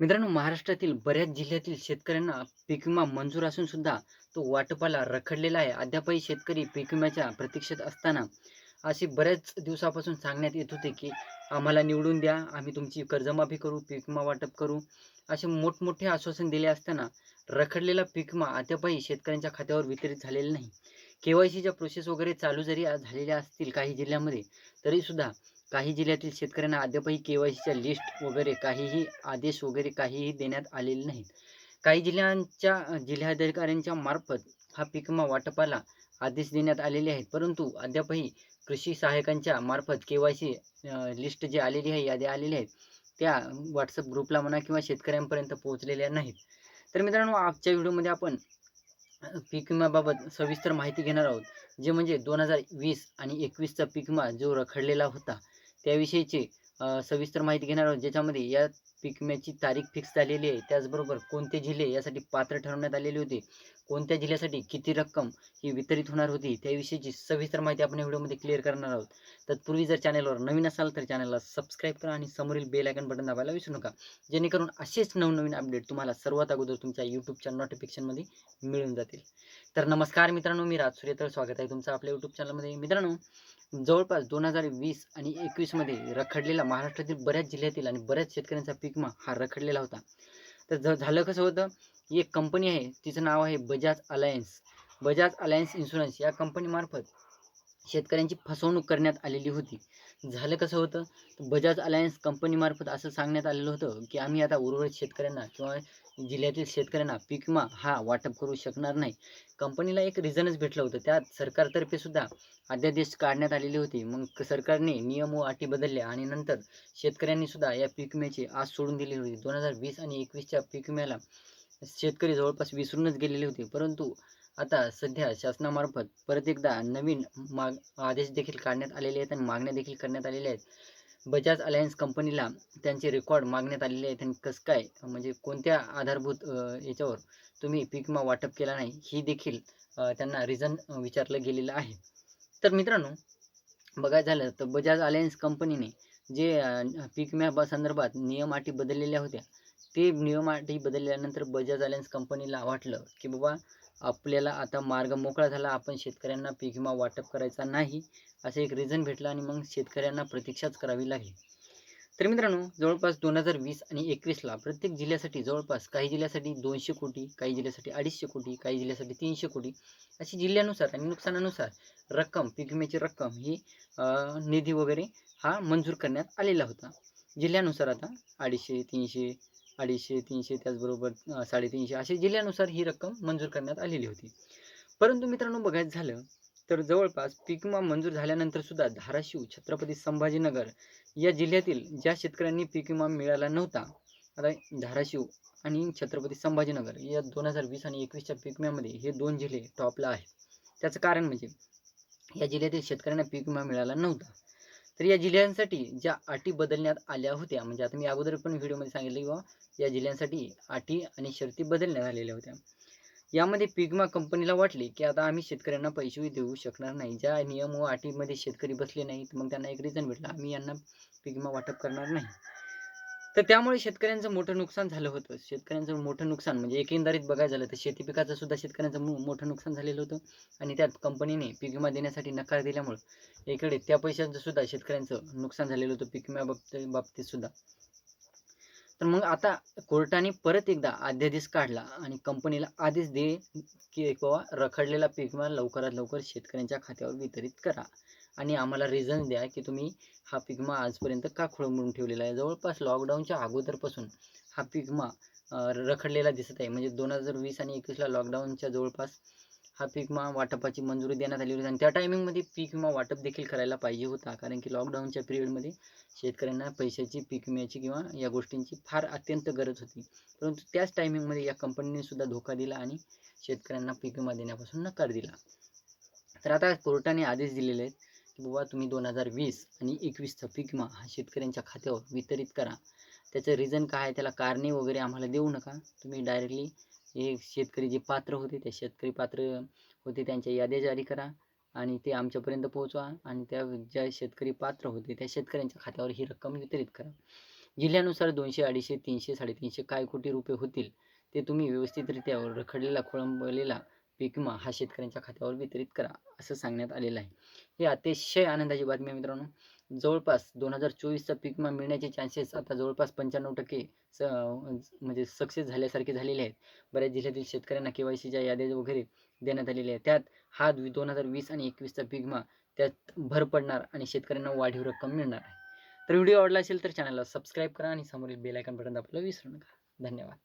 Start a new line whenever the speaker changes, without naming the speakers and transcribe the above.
मित्रांनो, महाराष्ट्रातील बऱ्याच जिल्ह्यातील शेतकऱ्यांना पीक विमा मंजूर असून सुद्धा तो वाटपाला रखडलेला आहे. अद्यापही शेतकरी पीक विम्याच्या प्रतीक्षेत असताना असे बऱ्याच दिवसापासून सांगण्यात येत होते, की आम्हाला निवडून द्या, आम्ही तुमची कर्जमाफी करू, पीक विमा वाटप करू. असे मोठमोठे आश्वासन दिले असताना रखडलेला पीक विमा अद्यापही शेतकऱ्यांच्या खात्यावर वितरित झालेला नाही. के-वाय-सीच्या प्रोसेस वगैरे चालू जरी झालेल्या असतील काही जिल्ह्यामध्ये, तरीसुद्धा काही जिल्ह्यातील शेतकऱ्यांना अद्यापही के-वाय-सीच्या लिस्ट वगैरे काहीही आदेश वगैरे काहीही देण्यात आलेले नाहीत. काही जिल्ह्यांच्या जिल्हाधिकाऱ्यांच्या मार्फत हा पिकमा विमा वाटपाला आदेश देण्यात आलेले आहेत. परंतु अद्यापही कृषी सहाय्यकांच्या मार्फत के-वाय-सी लिस्ट जे आलेली आहे, यादी आलेल्या आहेत, त्या व्हॉट्सअप ग्रुपला म्हणा किंवा शेतकऱ्यांपर्यंत पोहोचलेल्या नाहीत. तर मित्रांनो, आजच्या व्हिडिओमध्ये आपण पीक विम्याबाबत सविस्तर माहिती घेणार आहोत. जे म्हणजे 2020 आणि 21चा पीक विमा जो रखडलेला होता, त्याविषयीची सविस्तर माहिती घेणार आहोत. ज्याच्यामध्ये या पीक विम्याची तारीख फिक्स झालेली आहे. त्याचबरोबर कोणते जिल्हे यासाठी पात्र ठरवण्यात आलेले होते, कोणत्या जिल्ह्यासाठी किती रक्कम ही वितरित होणार होती, त्याविषयीची सविस्तर माहिती आपण या व्हिडिओमध्ये क्लिअर करणार आहोत. तत्पूर्वी जर चॅनलवर नवीन असाल तर चॅनलला सबस्क्राईब करा आणि समोरील बेल आयकन बटन दाबायला विसरू नका. जेणेकरून असेच नवनवीन अपडेट तुम्हाला सर्वात अगोदर तुमच्या यूट्यूबच्या नोटिफिकेशनमध्ये मिळून जातील. तर नमस्कार मित्रांनो, मी राज सूर्यतळ स्वागत आहे तुमचं आपल्या यूट्यूब चॅनलमध्ये. मित्रांनो, जवळपास 2020 आणि 21मध्ये रखडलेला महाराष्ट्रातील बऱ्याच जिल्ह्यातील आणि बऱ्याच शेतकऱ्यांचा पीक विमा हा रखडलेला होता. तर झालं कसं होतं, ही एक कंपनी आहे, तिचं नाव आहे Bajaj Allianz. Bajaj Allianz insurance या कंपनीमार्फत शेतकऱ्यांची फसवणूक करण्यात आलेली होती. झालं कसं होतं, बजाज अलायन्स कंपनीमार्फत असं सांगण्यात आलेलं होतं, की आम्ही आता उर्वरित शेतकऱ्यांना किंवा जिल्ह्यातील शेतकऱ्यांना पीक विमा हा वाटप करू शकणार नाही. कंपनीला एक रिझनच भेटलं होतं. त्यात सरकारतर्फे सुद्धा अध्यादेश काढण्यात आलेले होते. मग सरकारने नियम व अटी बदलल्या आणि नंतर शेतकऱ्यांनी सुद्धा या पीक विम्याची आस सोडून दिली होती. 2020 आणि 21च्या पीक विम्याला शेतकरी जवळपास विसरूनच गेलेले होते. परंतु आता सध्या शासनामार्फत परत एकदा नवीन माग आदेश देखील काढण्यात आलेले आहेत आणि मागण्या देखील करण्यात आलेल्या आहेत. बजाज अलायन्स कंपनीला त्यांचे रेकॉर्ड मागण्यात आलेले आहेत आणि कसं काय म्हणजे कोणत्या आधारभूत याच्यावर तुम्ही पीक विमा वाटप केला नाही, ही देखील त्यांना रिझन विचारलं गेलेलं आहे. तर मित्रांनो, बघायचं झालं तर बजाज अलायन्स कंपनीने जे पीक विम्या संदर्भात नियम अटी बदललेल्या होत्या, ते नियम अटी बदलल्यानंतर बजाज अलायन्स कंपनीला वाटलं, की बाबा आपल्याला आता मार्ग मोकळा झाला. आपण शेतकऱ्यांना पीक विमा वाटप करायचा नाही, असं एक रिझन भेटलं आणि मग शेतकऱ्यांना प्रतीक्षाच करावी लागली. तर मित्रांनो, जवळपास 2020 आणि 21ला प्रत्येक जिल्ह्यासाठी जवळपास काही जिल्ह्यासाठी दोनशे कोटी, काही जिल्ह्यासाठी 250 कोटी, काही जिल्ह्यासाठी तीनशे कोटी अशी जिल्ह्यानुसार आणि नुकसानानुसार रक्कम, पीक विम्याची रक्कम ही निधी वगैरे हा मंजूर करण्यात आलेला होता. जिल्ह्यानुसार आता अडीचशे तीनशे अडीचशे तीनशे त्याचबरोबर अ, 350 अशी जिल्ह्यानुसार ही रक्कम मंजूर करण्यात आलेली होती. परंतु मित्रांनो, बघायचं झालं तर जवळपास पीक विमा मंजूर झाल्यानंतर सुद्धा धाराशिव, छत्रपती संभाजीनगर या जिल्ह्यातील ज्या शेतकऱ्यांनी पीक विमा मिळाला नव्हता, आता धाराशिव आणि छत्रपती संभाजीनगर या 2020 आणि 21च्या पीक विम्यामध्ये हे दोन जिल्हे टॉपला आहेत. त्याचं कारण म्हणजे या जिल्ह्यातील शेतकऱ्यांना पीक विमा मिळाला नव्हता. तर या जिल्ह्यांसाठी ज्या अटी बदलण्यात आल्या होत्या, म्हणजे आता मी अगोदर पण व्हिडिओमध्ये सांगितलं, की बाबा या जिल्ह्यांसाठी अटी आणि शर्ती बदलण्यात आलेल्या होत्या. यामध्ये पीक विमा कंपनीला वाटले, की आता आम्ही शेतकऱ्यांना पैसे देऊ शकणार नाही. ज्या नियम व अटीमध्ये शेतकरी बसले नाहीत, मग त्यांना एक रिझन भेटला आम्ही यांना पीक वाटप करणार नाही. तर त्यामुळे शेतकऱ्यांचं मोठं नुकसान झालं होतं. शेतकऱ्यांचं मोठं नुकसान म्हणजे एकंदरीत बघायला झालं तर शेती पिकाचं सुद्धा शेतकऱ्यांचं मोठं नुकसान झालेलं होतं आणि त्यात कंपनीने पीक विमा देण्यासाठी नकार दिल्यामुळं इकडे त्या पैशांचं सुद्धा शेतकऱ्यांचं नुकसान झालेलं होतं पीक विमा बाबत बाबतीत सुद्धा. तर मग आता कोर्टाने परत एकदा अध्यादेश काढला आणि कंपनीला आदेश दे, की बाबा रखडलेला पीक विमा लवकरात लवकर शेतकऱ्यांच्या खात्यावर वितरित करा आणि आम्हाला रिझन द्या, की तुम्ही हा पिग्मा विमा आजपर्यंत का खोळंबून ठेवलेला आहे. जवळपास लॉकडाऊनच्या अगोदरपासून हा पिग्मा रखडलेला दिसत आहे. म्हणजे 2020 आणि 21ला लॉकडाऊनच्या जवळपास हा पीक विमा वाटपाची मंजुरी देण्यात आली होती आणि त्या टायमिंगमध्ये पीक विमा वाटप देखील करायला पाहिजे होता. कारण की लॉकडाऊनच्या पिरियडमध्ये शेतकऱ्यांना पैशाची, पीक विम्याची किंवा या गोष्टींची फार अत्यंत गरज होती. परंतु त्याच टायमिंगमध्ये या कंपनीने सुद्धा धोका दिला आणि शेतकऱ्यांना पीक विमा देण्यापासून नकार दिला. तर आता कोर्टाने आदेश दिलेले आहेत, की बाबा तुम्ही 2020 आणि 21चा पीक विमा हा शेतकऱ्यांच्या खात्यावर वितरित करा. त्याचं रिझन काय आहे, त्याला कारणे वगैरे आम्हाला देऊ नका. तुम्ही डायरेक्टली हे शेतकरी जे पात्र होते, ते शेतकरी पात्र होते त्यांच्या याद्या जारी करा आणि ते आमच्यापर्यंत पोहोचवा आणि त्या ज्या शेतकरी पात्र होते, त्या शेतकऱ्यांच्या खात्यावर ही रक्कम वितरित करा. जिल्ह्यानुसार दोनशे अडीचशे तीनशे साडेतीनशे काय कोटी रुपये होतील ते तुम्ही व्यवस्थितरित्या रखडलेला खोळंबलेला पीक विमा हा शेतकऱ्यांच्या खात्यावर वितरित करा असं सांगण्यात आलेलं आहे. ही अतिशय आनंदाची बातमी आहे मित्रांनो. जवळपास दोन हजार चोवीसचा पीक विमा मिळण्याचे चान्सेस आता जवळपास पंच्याण्णव टक्के स म्हणजे सक्सेस झाल्यासारखे झालेले आहेत. बऱ्याच जिल्ह्यातील शेतकऱ्यांना के वाय सीच्या याद्या वगैरे देण्यात आलेल्या आहेत. त्यात हा दोन हजार वीस आणि एकवीसचा पीक विमा त्यात भर पडणार आणि शेतकऱ्यांना वाढीव रक्कम मिळणार आहे. तर व्हिडिओ आवडला असेल तर चॅनलला सबस्क्राईब करा आणि समोरील बेल आयकॉन बटन दाबायला विसरू नका. धन्यवाद.